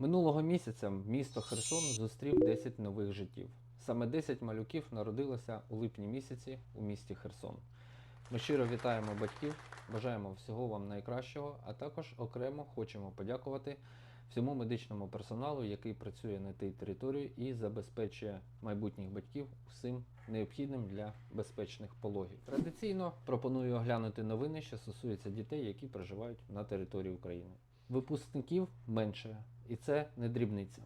Минулого місяця місто Херсон зустрів 10 нових життів. Саме 10 малюків народилося у липні місяці у місті Херсон. Ми щиро вітаємо батьків, бажаємо всього вам найкращого, а також окремо хочемо подякувати всьому медичному персоналу, який працює на тій території і забезпечує майбутніх батьків усім необхідним для безпечних пологів. Традиційно пропоную оглянути новини, що стосуються дітей, які проживають на території України. Випускників менше, і це не дрібниця.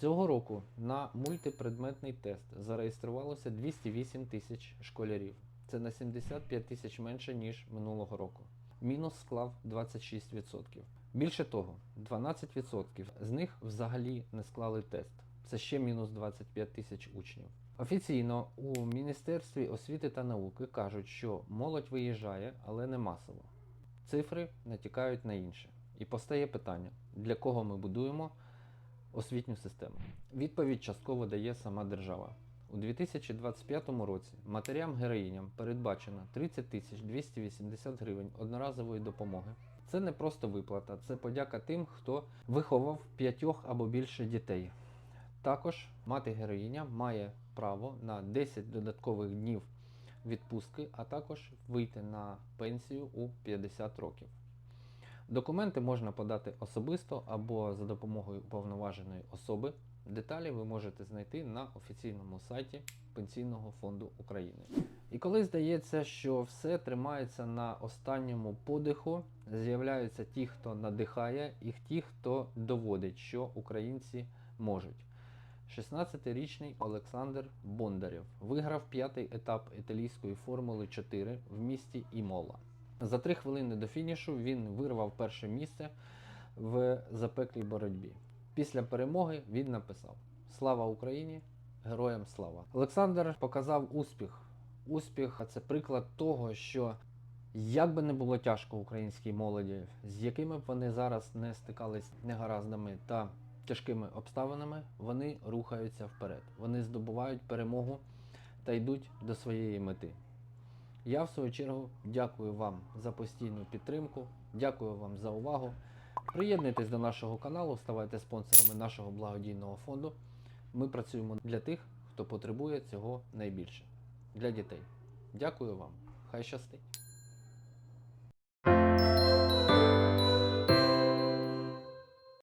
Цього року на мультипредметний тест зареєструвалося 208 тисяч школярів. Це на 75 тисяч менше, ніж минулого року. Мінус склав 26%. Більше того, 12% з них взагалі не склали тест. Це ще мінус 25 тисяч учнів. Офіційно у Міністерстві освіти та науки кажуть, що молодь виїжджає, але не масово. Цифри натякають на інше. І постає питання, для кого ми будуємо освітню систему. Відповідь частково дає сама держава. У 2025 році матерям-героїням передбачено 30 тисяч 280 гривень одноразової допомоги. Це не просто виплата, це подяка тим, хто виховав п'ятьох або більше дітей. Також мати-героїня має право на 10 додаткових днів відпустки, а також вийти на пенсію у 50 років. Документи можна подати особисто або за допомогою уповноваженої особи. Деталі ви можете знайти на офіційному сайті Пенсійного фонду України. І коли здається, що все тримається на останньому подиху, з'являються ті, хто надихає, і ті, хто доводить, що українці можуть. 16-річний Олександр Бондарєв виграв п'ятий етап італійської формули 4 в місті Імола. За три хвилини до фінішу він вирвав перше місце в запеклій боротьбі. Після перемоги він написав: Слава Україні! Героям слава! Олександр показав успіх. Успіх це приклад того, що як би не було тяжко українській молоді, з якими б вони зараз не стикались негараздами та тяжкими обставинами, вони рухаються вперед. Вони здобувають перемогу та йдуть до своєї мети. Я в свою чергу дякую вам за постійну підтримку, дякую вам за увагу. Приєднуйтесь до нашого каналу, ставайте спонсорами нашого благодійного фонду. Ми працюємо для тих, хто потребує цього найбільше для дітей. Дякую вам. Хай щастить!